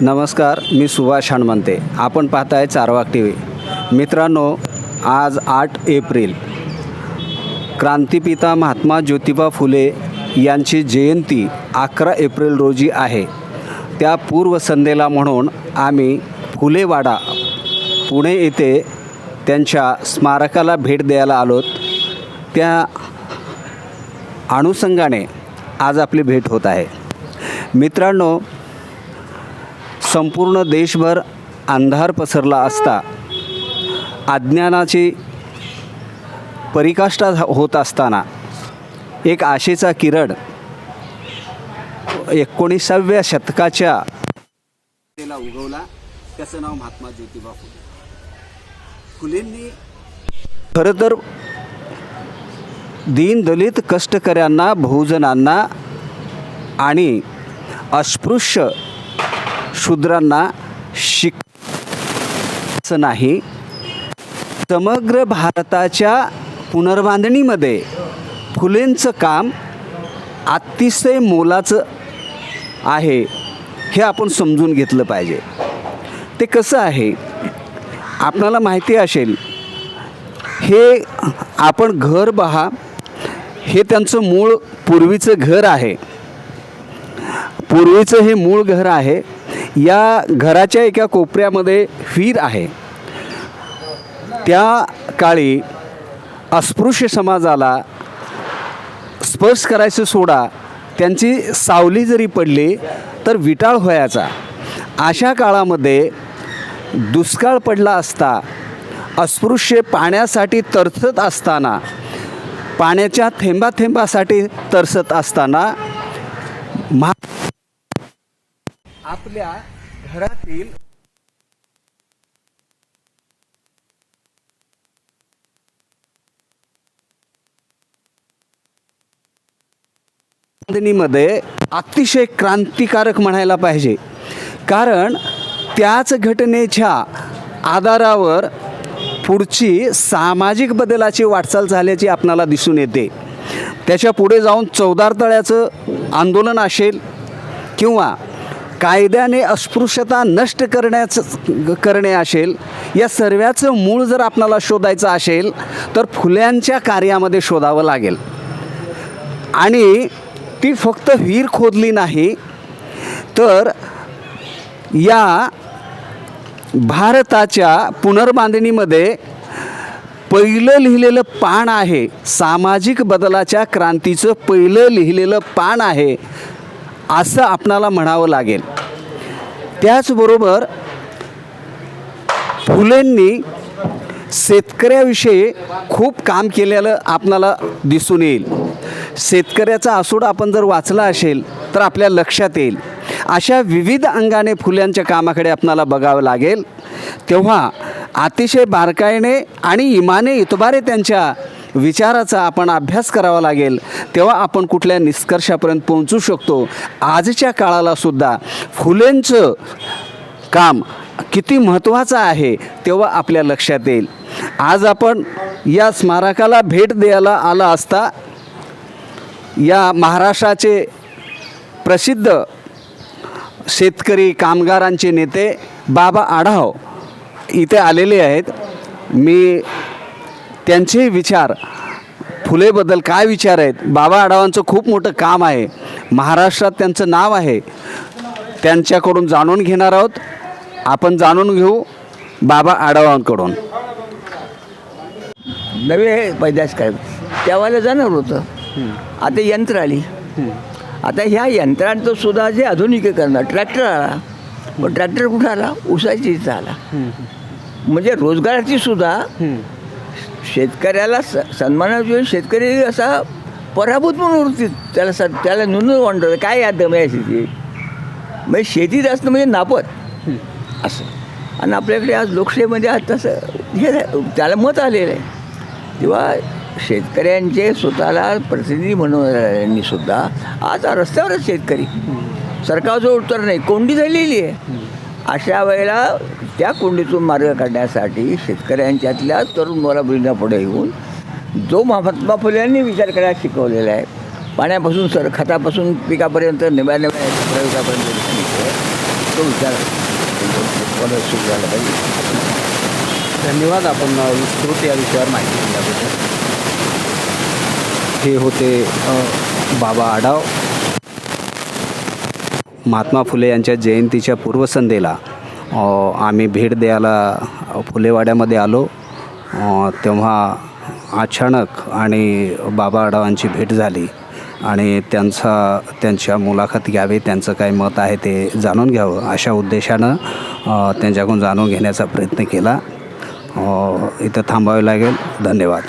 नमस्कार मी सुभाष हणमंते आपण पाहताय चारवाक टी व्ही मित्रांनो आज आठ एप्रिल. क्रांतिपिता महात्मा ज्योतिबा फुले यांची जयंती अकरा एप्रिल रोजी आहे. त्या पूर्वसंध्येला म्हणून आम्ही फुलेवाडा पुणे येथे त्यांच्या स्मारकाला भेट द्यायला आलोत त्या अनुषंगाने आज आपली भेट होत आहे. मित्रांनो संपूर्ण देशभर अंधार पसरला असता अज्ञानाची परिकाष्ठा झा- होत असताना एक आशेचा किरण एकोणीसाव्या शतकाच्या त्याला उगवला. त्याचं नाव महात्मा ज्योतिबा फुले. फुलेंनी खरं तर दीनदलित कष्टकऱ्यांना बहुजनांना आणि अस्पृश्य शूद्रांना शिक असं नाही. समग्र भारताच्या पुनर्बांधणीमध्ये फुलेंचं काम अतिशय मोलाचं आहे हे आपण समजून घेतलं पाहिजे. ते कसं आहे? आपणाला माहिती असेल हे आपण घर पहा हे त्यांचं मूळ पूर्वीचं घर आहे. पूर्वीचं हे मूळ घर आहे या घराच्या एका कोपऱ्यामध्ये विहीर आहे. त्या काळी अस्पृश्य समाजाला स्पर्श करायचं सोडा त्यांची सावली जरी पडली तर विटाळ व्हायचा. अशा काळामध्ये दुष्काळ पडला असता अस्पृश्य पाण्यासाठी तरसत असताना पाण्याच्या थेंबाथेंबासाठी तरसत असताना महा आपल्या घरातील मध्ये अतिशय क्रांतिकारक म्हणायला पाहिजे. कारण त्याच घटनेच्या आधारावर पुढची सामाजिक बदलाची वाटचाल झाल्याची आपणाला दिसून येते. त्याच्या पुढे जाऊन चौदार तळ्याचं आंदोलन असेल किंवा कायद्याने अस्पृश्यता नष्ट करण्याचं करणे असेल या सर्व्याचं मूळ जर आपणाला शोधायचं असेल तर फुल्यांच्या कार्यामध्ये शोधावं लागेल. आणि ती फक्त विहीर खोदली नाही तर या भारताच्या पुनर्बांधणीमध्ये पहिलं लिहिलेलं पान आहे सामाजिक बदलाच्या क्रांतीचं पहिलं लिहिलेलं पान आहे असं आपणाला म्हणावं लागेल. त्याचबरोबर फुलेंनी शेतकऱ्याविषयी खूप काम केलेलं आपणाला दिसून येईल. शेतकऱ्याचा आसूड आपण जर वाचला असेल तर आपल्या लक्षात येईल. अशा विविध अंगाने फुल्यांच्या कामाकडे आपणाला बघावं लागेल. तेव्हा अतिशय बारकाईने आणि इमाने इतबारे त्यांच्या विचाराचा आपण अभ्यास करावा लागेल तेव्हा आपण कुठल्या निष्कर्षापर्यंत पोहोचू शकतो. आजच्या काळाला सुद्धा फुलेंचं काम किती महत्त्वाचं आहे तेव्हा आपल्या लक्षात येईल. आज आपण या स्मारकाला भेट द्यायला आला असता या महाराष्ट्राचे प्रसिद्ध शेतकरी कामगारांचे नेते बाबा आढाव इथे आलेले आहेत. मी त्यांचे विचार फुलेबद्दल काय विचार आहेत? बाबा आढावांचं खूप मोठं काम आहे. महाराष्ट्रात त्यांचं नाव आहे. त्यांच्याकडून जाणून घेणार आहोत. आपण जाणून घेऊ बाबा आढावांकडून नवे पैदास काय? त्यावेळेला जाणार होतं. आता यंत्र आली. आता ह्या यंत्रांचं सुद्धा जे आधुनिकीकरण ट्रॅक्टर आला. पण ट्रॅक्टर कुठं आला? उसाची इथं आला म्हणजे रोजगाराची सुद्धा शेतकऱ्याला स सन्मानाशिवाय शेतकरी असा पराभूत म्हणून उरते त्याला स त्याला नुनच वाटतं काय या दम शेती म्हणजे शेतीत असणं म्हणजे नापत. असं. आणि आपल्याकडे आज लोकशाहीमध्ये आज तसं हे त्याला मत आलेलं आहे. तेव्हा शेतकऱ्यांचे स्वतःला प्रतिनिधी म्हणून सुद्धा आज रस्त्यावरच शेतकरी. सरकारचं उत्तर नाही. कोंडी झालेली आहे. अशा वेळेला त्या कोंडीतून मार्ग काढण्यासाठी शेतकऱ्यांच्यातल्या तरुण मुला पुढे येऊन जो महात्मा फुले यांनी विचार करायला शिकवलेला आहे पाण्यापासून सर खतापासून पिकापर्यंत नव्या नव्या प्रयोगापर्यंत तो विचार सुरू झाला पाहिजे. धन्यवाद. आपण विस्तृत या विषयावर माहिती दिल्याबद्दल. हे होते बाबा आढाव. महात्मा फुले यांच्या जयंतीच्या पूर्वसंध्येला आम्ही भेट द्यायला फुलेवाड्यामध्ये आलो. तेव्हा अचानक आणि बाबा आढावांची भेट झाली आणि त्यांचा त्यांच्या मुलाखत घ्यावी त्यांचं काय मत आहे ते जाणून घ्यावं अशा उद्देशानं त्यांच्याकडून जाणून घेण्याचा प्रयत्न केला. इथं थांबावे लागेल. धन्यवाद.